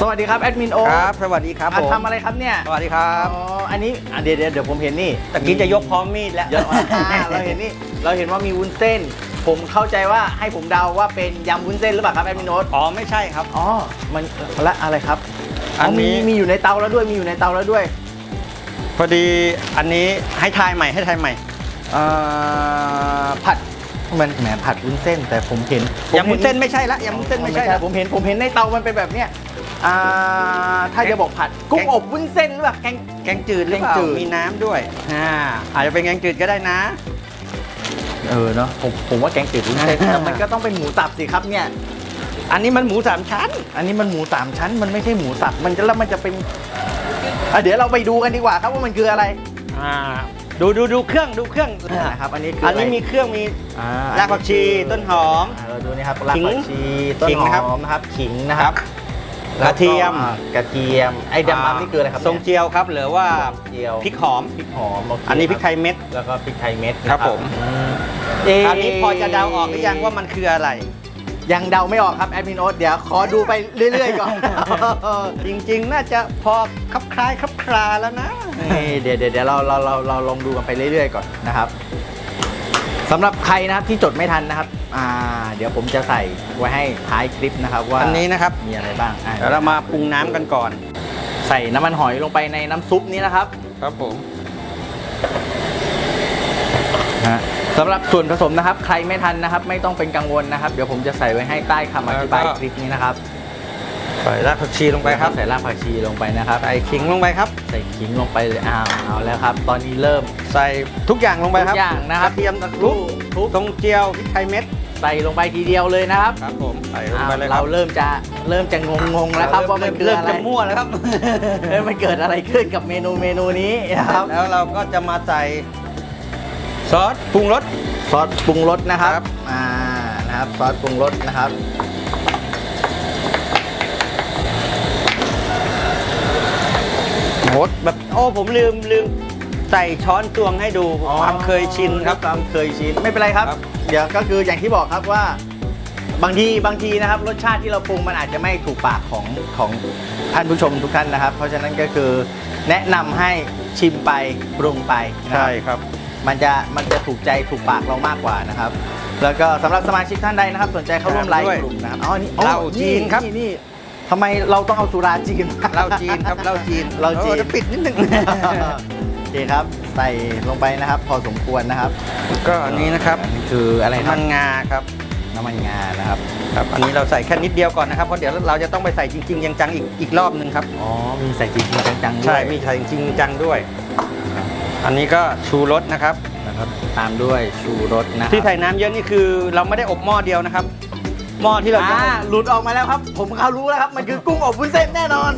สวัสดีครับแอดมินโอครับ สวัสดีครับอะผมทำอะไรครับเนี่ย สวัสดีครับอ๋ออันนี้อะเดี๋ยวเดี๋ยวเดี๋ยวผมเห็นนี่ตะกี้จะยกพร้อมมีดแล้วเยอะอ่าเราเห็นนี่เราเห็นว่ามีวุ้นเส้น ผมเข้าใจว่าให้ผมเดาว่าเป็นยำวุ้นเส้นหรือเปล่าครับแอดมินโออ๋อไม่ใช่ครับ อ๋อมันและอะไรครับอันนี้มีมีอยู่ในเตาแล้วด้วยมีอยู่ในเตาแล้วด้วยพอดีอันนี้ให้ทายใหม่ให้ทายใหม่เอ่อผัดมันแหมผัดวุ้นเส้นแต่ผมเห็นผมยำวุ้นเส้นไม่ใช่ละยำวุ้นเส้นไม่ใช่ละผมเห็นผมเห็นในเตามันเป็นแบบเนี้ย อ่าถ้าจะบอกผัดกุ้งแกงอบวุ้นเส้นหรือเปล่าแกงแกงจืดหรือเปล่าแกงจืด มีน้ำด้วย อ่า อาจจะเป็นแกงจืดก็ได้นะ เออเนาะผมผมว่าแกงจืดวุ้นเส้นอ่าแต่มันก็ต้องเป็นหมูสับสิครับเนี่ย อันนี้มันหมูสามชั้น อันนี้มันหมูสามชั้น มันไม่ใช่หมูสับ มันจะแล้วมันจะเป็นอะเดี๋ยวเราไปดูกันดีกว่าครับว่ามันคืออะไร อ่า ดูดูดูเครื่องดูเครื่องนะครับ อันนี้คืออัอันนี้มีเครื่องมีอ่ารากผักชีต้นหอมอ่าเราดูนี่ครับรากขิงผักชีต้นขิงหนะครับ อมนะครับ ขิงนะครับ กระเทียมแล้วก็อ่ากระเทียม ไอ้ดำๆนี่คืออะไรครับทรงเจียวครับหรือว่าเจียวพริกหอม พริกหอมโเคอันนี้พริกไทยเม็ด แล้วก็พริกไทยเม็ดนะครับผมอืมเอ๊ะอันนี้พอจะเดาออกหรือยังว่ามันคืออะไร ยังเดาไม่ออกครับแอดมินโอ๊ตเดี๋ยวขอดูไปเรื่อยๆก่อน จริงๆ น่าจะพอคลับคล้ายคลับคลาแล้วนะนี่เดี๋ยวเดี๋ยวเดี๋ยวเราเราเราเราลองดูกันไปเรื่อยๆก่อนนะครับ สำหรับใครนะครับที่จดไม่ทันนะครับอ่าเดี๋ยวผมจะใส่ไว้ให้ท้ายคลิปนะครับว่าอันนี้นะครับมีอะไรบ้างอะเดี๋ยวเรามาปรุงน้ำกันก่อน ใส่น้ำมันหอยลงไปในน้ำซุปนี้นะครับครับผมฮะสำหรับส่วนผสมนะครับ ใครไม่ทันนะครับ ไม่ต้องเป็นกังวลนะครับ เดี๋ยวผมจะใส่ไว้ให้ใต้คำอธิบายคลิปนี้นะครับ ใส่รากผักชีลงไปครับใส่รากผักชีลงไปนะครับใส่ขิงลงไปครับ ใส่ขิงลงไปเลยอ้าวเอาแล้วครับ ตอนนี้เริ่มใส่ทุกอย่างลงไปครับทุกอย่างนะครับกระเทียมตะกทุรุกทุกทรงเจียวพริกไทยเม็ดใส่ลงไปทีเดียวเลยนะครับครับผมใส่ลงอ้าวไปเลยคเรารับ เริ่มจะเริ่มจะงงงๆแล้วครับว่ามันคือเริ่มอะไรจะมั่วแล้วครับเอ้ยมันเกิดอะไรขึ้นกับเมนูเมนูนี้นะครับแล้วเราก็จะมาใส่ซอสปรุงรส ซอสปรุงรสนะครับครับ อ่านะครับซอสปรุงรสนะครับ โหแบบโอ้ผมลืมลืมใส่ช้อนตวงให้ดูความเคยชินครับ ความเคยชินไม่เป็นไรครับ ครับ เดี๋ยวก็คืออย่างที่บอกครับว่า บางทีบางทีนะครับ รสชาติที่เราปรุงมันอาจจะไม่ถูกปากของของท่านผู้ชมทุกท่านนะครับ เพราะฉะนั้นก็คือแนะนำให้ชิมไปปรุงไปนะคใช่รับ ครับ มันจะมันจะถูกใจถูกปากเรามากกว่านะครับ แล้วก็สำหรับสมาชิกท่านใดนะครับ สนใจเข้าร่วมไลฟ์ด้วยกลุ่มนะครับอ๋อนี่อ๋อเหล้าจีนครับ นี่นี่ ทำไมเราต้องเอาสุราจีน เหล้าจีนครับเหล้าจีนเหล้าจีนโอ้จะปิดนิดนึง โอเคครับ ใส่ลงไปนะครับ พอสมควรนะครับก็อันนี้นะครับอันนี้คืออะไรน้ำครัมับนงาครับน้ำมันงานะครับครับ อันนี้เราใส่แค่นิดเดียวก่อนนะครับเพราะเดี๋ยวเราจะต้องไปใส่จริงๆจังๆอีกอีกรอบหนึ่งครับ อ๋อมีใส่จริงๆจังๆด้วยใช่มีใส่จริงๆจังด้วย อันนี้ก็ชูรสนะครับ นะครับ ตามด้วยชูรสนะครับที่ใส่น้ำเยอะนี่คือเราไม่ได้อบหม้อเดียวนะครับ หม้อที่เราจะอ่าอบหลุดออกมาแล้วครับ ผมเขารู้แล้วครับ มันคือกุ้งอบวุ้นเส้นแน่นอน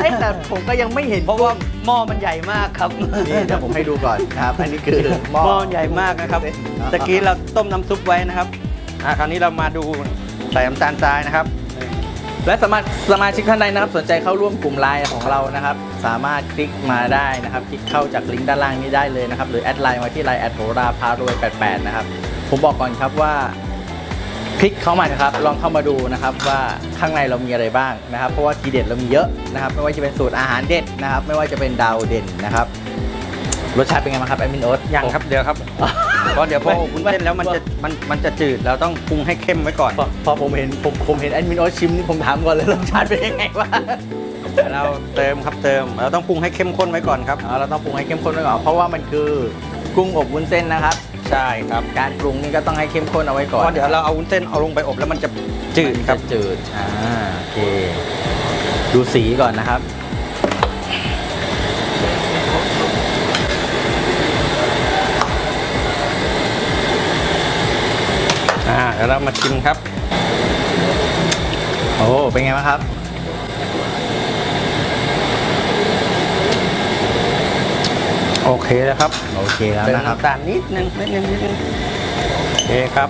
เอ๊ะแต่ผมก็ยังไม่เห็นเพราะว่าหม้อมันใหญ่มากครับนี่เดี๋ยวผมให้ดูก่อนนะครับ อันนี้คือหม้อหม้อใหญ่มากนะครับเส้นตะกี้เราต้มน้ำซุปไว้นะครับอ่าคราวนี้เรามาดูใส่น้ำตาลทรายนะครับ และสมาสมาชิกท่านใดนะครับ สนใจเข้าร่วมกลุ่มไลน์ของเรานะครับ สามารถคลิกมาได้นะครับ คลิกเข้าจากลิงก์ด้านล่างนี้ได้เลยนะครับ หรือแอดไลน์มาที่ไลน์แอดโหราพารวย 88 นะครับ ผมบอกก่อนครับว่า คลิกเข้ามานะครับ ลองเข้ามาดูนะครับว่าข้างในเรามีอะไรบ้างนะครับ เพราะว่าทีเด็ดเรามีเยอะนะครับ ไม่ว่าจะเป็นสูตรอาหารเด็ดนะครับ ไม่ว่าจะเป็นดาวเด่นนะครับ รสชาติเป็นไงบ้างครับแอดมินโอ๊ตยังครับเดี๋ยวครับเพราะเดี๋ยวพออบวุ้นเส้นแล้วมันจะมันมันจะจืดเราต้องปรุงให้เข้มไว้ก่อนพอพอผมเห็นผมผมเห็นแอดมินโอ๊ตชิมนี่ผมถามก่อนเลยรสชาติเป็นยังไงวะเราเติมครับเติม เราต้องปรุงให้เข้มข้นไว้ก่อนครับอ๋อเราต้องปรุงให้เข้มข้นไว้ก่อนเพราะว่ามันคือ กุ้งอบวุ้นเส้นนะครับ ใช่ครับการปรุงนี่ก็ต้องให้เข้มข้นเอาไว้ก่อนเพราะเดี๋ยวเราเอาวุ้นเส้นเอาลงไปอบแล้วมันจะจืดครับจะจืดอ่าโอเค ดูสีก่อนนะครับอ่าเดี๋ยวเรามาชิมครับ โอ้เป็นไงบ้างครับ โอเคแล้วครับโอเคแล้วเติมนะครับน้ำตาลนิดนึงนิดนึงนิดนึงโอเคครับ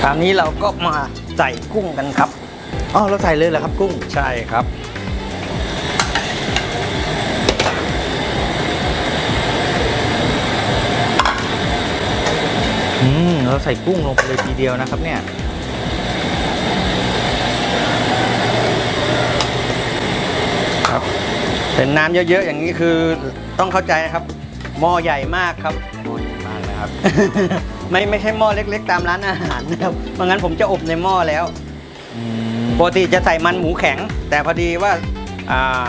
คราวนี้เราก็มาใส่กุ้งกันครับ อ๋อเราใส่เลยเหรอครับกุ้ง ใช่ครับ อืมเราใส่กุ้งลงไปเลยทีเดียวนะครับเนี่ย เป็นน้ำเยอะๆอย่างนี้คือต้องเข้าใจนะครับ หม้อใหญ่มากครับมากนะครับ ไม่ไม่ใช่หม้อเล็กๆ ตามร้านอาหารนะครับไม่งั้นผมจะอบในหม้อแล้วอืมปกติจะใส่มันหมูแข็ง แต่พอดีว่าอ่า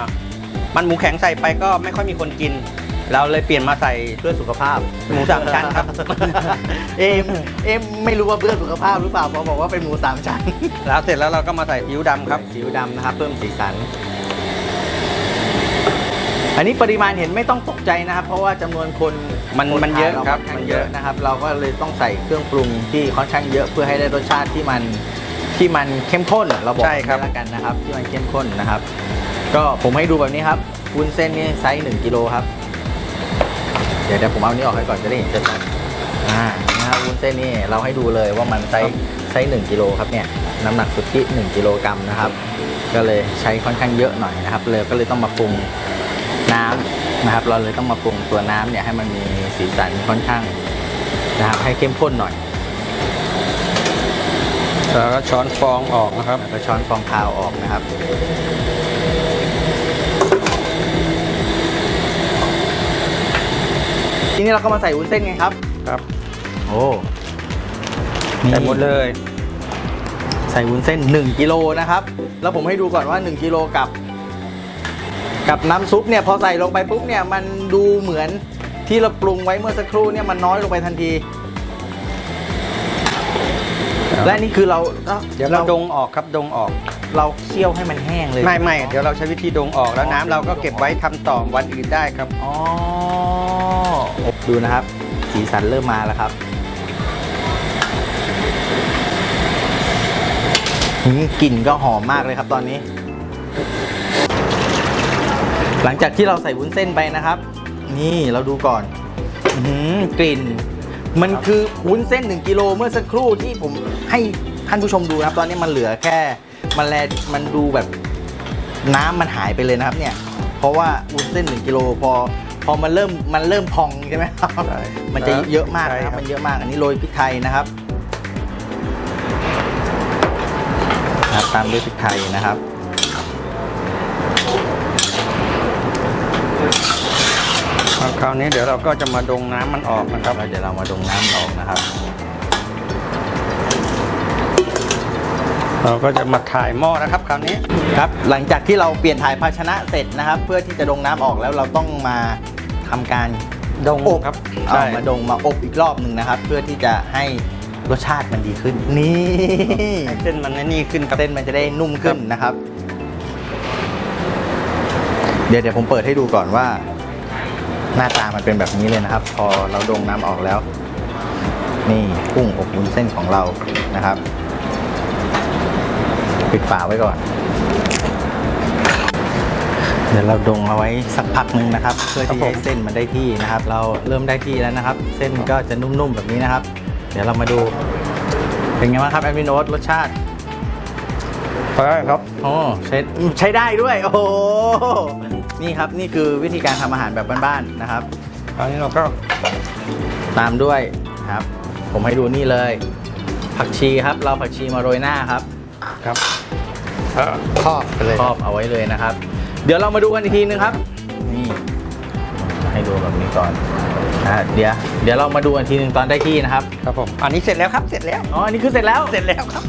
มันหมูแข็งใส่ไปก็ไม่ค่อยมีคนกิน เราเลยเปลี่ยนมาใส่เพื่อสุขภาพ หมูสามชั้นครับ เอ็มเอ็มไม่รู้ว่าเพื่อสุขภาพหรือเปล่าเพราะบอกว่าเป็นหมูสามชั้นแล้วเสร็จแล้วเราก็มาใส่ซีอิ๊วดำครับซีอิ๊วดำนะครับเพิ่มสีสัน อันนี้ปริมาณเห็นไม่ต้องตกใจนะครับ เพราะว่าจำนวนคนมันคมันเยอะทาครับค่อนมัข้างนเยเยอะอะนะครับ เราก็เลยต้องใส่เครื่องปรุงที่ค่อนข้างเยอะเพื่อให้ได้รสชาติที่มันที่มันเข้มข้นเราบอกใช่ครับแบบนี้แล้วกันนะครับ ที่มันเข้มข้นนะครับ ก็ผมให้ดูแบบนี้ครับวุ้นเส้นนี่ไซส์1กิโลครับ เดี๋ยวเดี๋ยวผมเอานี้ออกให้ก่อนจะได้เห็นชัดๆอ่านะครับวุ้นเส้นนี่เราให้ดูเลยว่ามันไซส์ไซส์1กิโลครับเนี่ยน้ำหนักสุทธิ1กิโลกรัมนะครับ ก็เลยใช้ค่อนข้างเยอะหน่อยนะครับเลยก็เลยต้องมาปรุง น้ำนะครับ เราเลยต้องมาปรุงตัวน้ำเนี่ยให้มันมีสีสันค่อนข้างนะครับให้เข้มข้นหน่อยแล้วก็ช้อนฟองออกนะครับแล้วก็ช้อนฟองคาวออกนะครับทีนี้เราก็มาใส่วุ้นเส้นกันครับ ครับ โอ้ใส่หมดเลย ใส่วุ้นเส้น 1กิโลนะครับ แล้วผมให้ดูก่อนว่า 1กิโลกับ กับน้ำซุปเนี่ยพอใส่ลงไปปุ๊บเนี่ยมันดูเหมือนที่เราปรุงไว้เมื่อสักครู่เนี่ยมันน้อยลงไปทันที และนี่คือเราเดี๋ยวเราดงออกครับดงออก เราเคี่ยวให้มันแห้งเลย ไม่ไม่เดี๋ยวเราใช้วิธีดงออกแล้วน้ำเราก็เก็บไว้ทำต่อวันอื่นได้ครับอ๋อดูนะครับ สีสันเริ่มมาแล้วครับหืมกลิ่นก็หอมมากเลยครับตอนนี้ หลังจากที่เราใส่วุ้นเส้นไปนะครับ นี่เราดูก่อนอื้อหือกลิ่น มันคือวุ้นเส้น 1กิโลเมื่อสักครู่ที่ผมให้ท่านผู้ชมดูนะครับ ตอนนี้มันเหลือแค่มันแลมันดูแบบน้ำมันหายไปเลยนะครับเนี่ย เพราะว่าวุ้นเส้น 1กิโลพอพอมันเริ่มมันเริ่มพองใช่ไหมครับใช่มันจะเยอะมากใช่นะคครัรับบมันเยอะมากอันนี้โรยพริกไทยนะครับครับตามด้วยพริกไทยนะครับ คราวนี้เดี๋ยวเราก็จะมาดงน้ำมันออกนะครับแล้วเดี๋ยวเรามาดงน้ำออกนะครับ เราก็จะมาถ่ายหม้อนะครับ คราวนี้ครับ หลังจากที่เราเปลี่ยนถ่ายภาชนะเสร็จนะครับ เพื่อที่จะดงน้ำออกแล้วเราต้องมาทำการดงอบครับเอาใช่มาดงมาอบอีกรอบหนึ่งนะครับ เพื่อที่จะให้รสชาติมันดีขึ้น นี่ให้เส้นมันนี่ขึ้นครับเส้นมันจะได้นุ่มขึ้นนะครับ เดี๋ยวเดี๋ยวผมเปิดให้ดูก่อนว่า หน้าตามันเป็นแบบนี้เลยนะครับ พอเราดงน้ำออกแล้ว นี่กุ้งอบวุ้นเส้นของเรานะครับ ปิดฝาไว้ก่อน เดี๋ยวเราดงเอาไว้สักพักหนึ่งนะครับ เพื่อที่ครับผมให้เส้นมันได้ที่นะครับ เราเริ่มได้ที่แล้วนะครับ เส้นก็จะนุ่มๆแบบนี้นะครับ เดี๋ยวเรามาดูเป็นไงบ้างครับแอดมินโนตรสชาติพอได้ครับ โอ้ใช้ใช้ได้ด้วย โอ้โห นี่ครับนี่คือวิธีการทำอาหารแบบบ้านๆนะครับคราวนี้เราก็ตามด้วยครับ ผมให้ดูนี่เลย ผักชีครับ เราผักชีมาโรยหน้าครับครับเอ่อครอบไปเลยครอบเอาไว้เลยนะครับ เดี๋ยวเรามาดูกันอีกทีนึงครับ นี่ ให้ดูแบบนี้ก่อนนะเดี๋ยวเดี๋ยวเรามาดูกันทีนึงตอนได้ที่นะครับครับผมอันนี้เสร็จแล้วครับเสร็จแล้วอ๋ออันนี้คือเสร็จแล้วเสร็จแล้วครับ